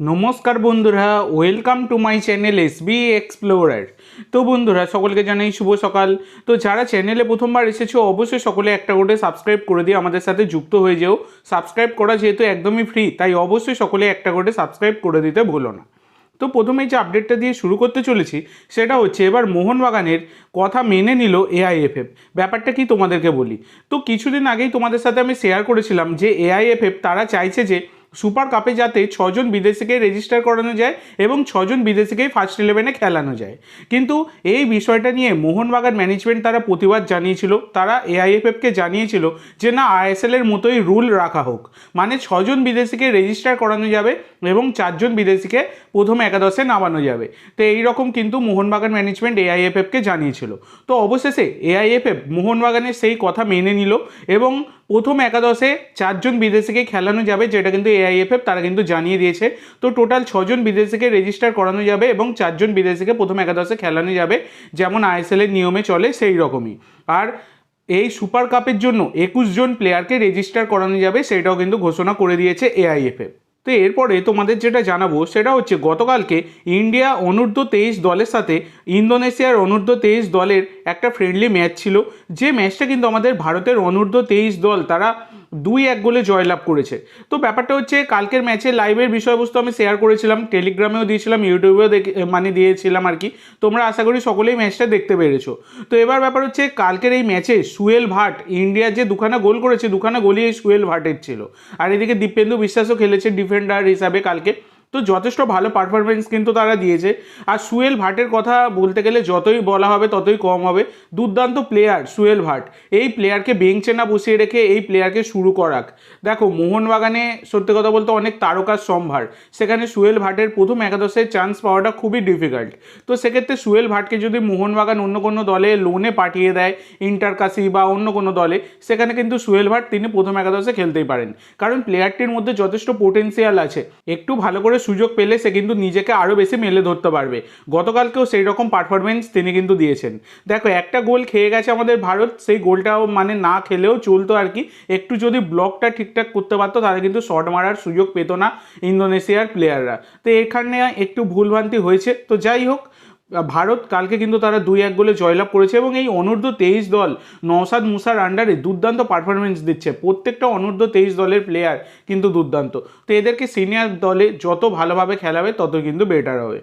নমস্কার বন্ধুরা welcome to my channel S B explorer তো বন্ধুরা, সকলকে জানাই শুভ সকাল। তো যারা চ্যানেলে প্রথমবার এসেছ, অবশ্যই সকলে একটা করে সাবস্ক্রাইব করে দিয়ে আমাদের সাথে যুক্ত হয়ে যেও। সাবস্ক্রাইব করা যেহেতু একদমই ফ্রি তাই অবশ্যই সকলে একটা করে সাবস্ক্রাইব করে দিতে ভুলো না। তো প্রথমেই যে আপডেটটা দিয়ে শুরু করতে চলেছি, সেটা হচ্ছে এবার মোহনবাগানের কথা মেনে নিল এআইএফএফ ব্যাপারটা কি তোমাদেরকে বলি? তো কিছুদিন আগেই তোমাদের সাথে আমি শেয়ার করেছিলাম যে এআইএফএফ তারা চাইছে যে সুপার কাপে যাতে ছজন বিদেশিকে রেজিস্টার করানো যায় এবং ছজন বিদেশিকেই ফার্স্ট ইলেভেনে খেলানো যায়। কিন্তু এই বিষয়টা নিয়ে মোহনবাগান ম্যানেজমেন্ট তারা প্রতিবাদ জানিয়েছিল, তারা এআইএফএফকে জানিয়েছিল যে না আইএসএল এর মতোই রুল রাখা হোক। মানে ছজন বিদেশিকে রেজিস্টার করানো যাবে এবং চারজন বিদেশিকে প্রথম একাদশে নামানো যাবে। তো এই রকম কিন্তু মোহনবাগান ম্যানেজমেন্ট এআইএফএফকে জানিয়েছিল। তো অবশেষে এআইএফএফ মোহনবাগানের সেই কথা মেনে নিল এবং প্রথম একাদশে চারজন বিদেশিকে খেলানো যাবে, যেটা কিন্তু এআইএফএফ তারা কিন্তু জানিয়ে দিয়েছে। তো টোটাল ছজন বিদেশিকে রেজিস্টার করানো যাবে এবং চারজন বিদেশিকে প্রথম একাদশে খেলানো যাবে, যেমন আইএসএল এর নিয়মে চলে সেই রকমই। আর এই সুপার কাপের জন্য একুশ জন প্লেয়ারকে রেজিস্টার করানো যাবে, সেটাও কিন্তু ঘোষণা করে দিয়েছে এআইএফএফ তো এরপরে তোমাদের যেটা জানাব, সেটা হচ্ছে গতকালকে ইন্ডিয়া অনূর্ধ্ব তেইশ দলের সাথে ইন্দোনেশিয়ার অনূর্ধ্ব তেইশ দলের একটা ফ্রেন্ডলি ম্যাচ ছিল। যে ম্যাচটা কিন্তু আমাদের ভারতের অনূর্ধ্ব তেইশ দল, তারা দুই এক গোলে জয়লাভ করেছে। তো ব্যাপারটা হচ্ছে, কালকের ম্যাচে লাইভের বিষয়বস্তু আমি শেয়ার করেছিলাম টেলিগ্রামেও দিয়েছিলাম ইউটিউবেও মানে দিয়েছিলাম আর কি। তোমরা আশা করি সকলেই ম্যাচটা দেখতে পেরেছ। তো এবার ব্যাপার হচ্ছে, কালকের এই ম্যাচে সুয়েল ভাট, ইন্ডিয়ার যে দুখানা গোল করেছে, দুখানা গোলই এই সুয়েল ভাটের ছিল। আর এদিকে দীপেন্দু বিশ্বাসও খেলেছে ডিফেন্ডার হিসাবে কালকে। তো যথেষ্ট ভালো পারফরমেন্স কিন্তু তারা দিয়েছে। আর সুয়েল ভাটের কথা বলতে গেলে যতই বলা হবে, ততই কম হবে। দুর্দান্ত প্লেয়ার সুয়েল ভাট। এই প্লেয়ারকে বেঞ্চে না বসিয়ে রেখে এই প্লেয়ারকে শুরু করাক। দেখো, মোহনবাগানে সত্যি কথা বলতে অনেক তারকার সম্ভার। সেখানে সুয়েল ভাটের প্রথম একাদশের চান্স পাওয়াটা খুবই ডিফিকাল্ট তো সেক্ষেত্রে সুয়েল ভাটকে যদি মোহনবাগান অন্য কোনো দলে লোনে পাঠিয়ে দেয় ইন্টারকাসি বা অন্য কোনো দলে, সেখানে কিন্তু সুয়েল ভাট তিনি প্রথম একাদশে খেলতেই পারেন। কারণ প্লেয়ারটির মধ্যে যথেষ্ট পোটেন্সিয়াল আছে। একটু ভালো করে সুযোগ পেলে সে কিন্তু নিজেকে আরও বেশি মেলে ধরতে পারবে। গতকালকেও সেই রকম পারফরমেন্স তিনি কিন্তু দিয়েছেন। দেখো, একটা গোল খেয়ে গেছে আমাদের ভারত, সেই গোলটাও মানে না খেলেও চলতো আর কি। একটু যদি ব্লকটা ঠিকঠাক করতে পারতো, তাহলে কিন্তু শট মারার সুযোগ পেত না ইন্দোনেশিয়ার প্লেয়াররা তো এখানে একটু ভুলভ্রান্তি হয়েছে। তো যাই হোক ভারত কালকে কিন্তু তারা দুই এক গোলে জয়লাভ করেছে এবং এই অনূর্ধ্ব তেইশ দল নওসাদ মুসার আন্ডারে দুর্দান্ত পারফরমেন্স দিচ্ছে। প্রত্যেকটা অনূর্ধ্ব তেইশ দলের প্লেয়ার কিন্তু দুর্দান্ত। তো এদেরকে সিনিয়র দলে যত ভালোভাবে খেলাবে, তত কিন্তু বেটার হবে।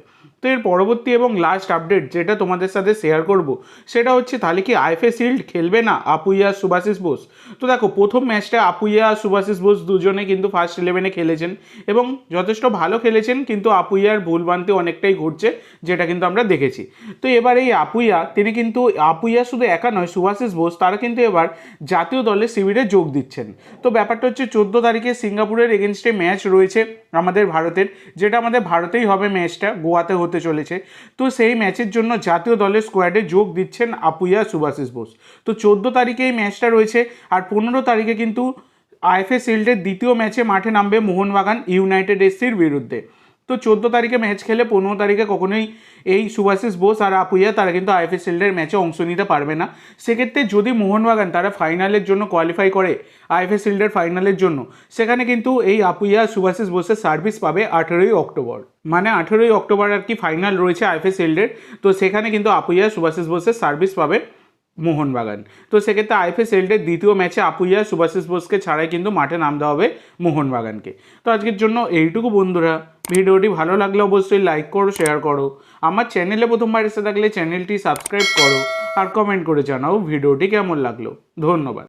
এর পরবর্তী এবং লাস্ট আপডেট যেটা তোমাদের সাথে শেয়ার করব, সেটা হচ্ছে তাহলে কি আইফএ শিল্ড খেলবে না আপুইয়া সুভাশিস বোস? তো দেখো, প্রথম ম্যাচটা আপুইয়া সুভাশিস বোস দুজনে কিন্তু ফার্স্ট ইলেভেনে খেলেছেন এবং যথেষ্ট ভালো খেলেছেন, কিন্তু আপুইয়ার ভুলভ্রান্তি অনেকটাই ঘটছে যেটা কিন্তু আমরা দেখেছি। তো এবার এই আপুইয়া, তিনি কিন্তু আপুইয়া শুধু একা নয় সুভাশিস বোস, তারা কিন্তু এবার জাতীয় দলের শিবিরে যোগ দিচ্ছেন। তো ব্যাপারটা হচ্ছে চোদ্দ তারিখে সিঙ্গাপুরের এগেনস্টে ম্যাচ রয়েছে আমাদের ভারতের, যেটা আমাদের ভারতেই হবে ম্যাচটা গোয়াতে হতে চলেছে। তো সেই ম্যাচের জন্য জাতীয় দলের স্কোয়াডে যোগ দিচ্ছেন আপুইয়া সুভাশিস বোস। তো চোদ্দ তারিখে এই ম্যাচটা রয়েছে আর পনেরো তারিখে কিন্তু আইএফএ শিল্ডের দ্বিতীয় ম্যাচে মাঠে নামবে মোহনবাগান ইউনাইটেড এসসির বিরুদ্ধে। তো চোদ্দ তারিখে ম্যাচ খেলে পনেরো তারিখে কখনোই এই সুভাশিস বোস আর আপুইয়া তারা কিন্তু আইএফএ শিল্ডের ম্যাচে অংশ নিতে পারবে না। সেক্ষেত্রে যদি মোহনবাগান তারা ফাইনালের জন্য কোয়ালিফাই করে আইএফএ শিল্ডের ফাইনালের জন্য, সেখানে কিন্তু এই আপুইয়া সুভাশিস বোসের সার্ভিস পাবে আঠেরোই অক্টোবর। মানে আঠেরোই অক্টোবর আর কি ফাইনাল রয়েছে আইএফএ শিল্ডের তো সেখানে কিন্তু আপুইয়া সুভাশিস বোসের সার্ভিস পাবে মোহনবাগান। তো সেক্ষেত্রে আইএফএস এলডের দ্বিতীয় ম্যাচে আপুইয়া সুভাশিস বোসকে ছাড়াই কিন্তু মাঠে নামতে হবে মোহনবাগানকে। তো আজকের জন্য এইটুকু বন্ধুরা। ভিডিওটি ভালো লাগলে অবশ্যই লাইক করো শেয়ার করো। আমার চ্যানেলে প্রথমবার এসে থাকলে চ্যানেলটি সাবস্ক্রাইব করো আর কমেন্ট করে জানাও ভিডিওটি কেমন লাগল। ধন্যবাদ।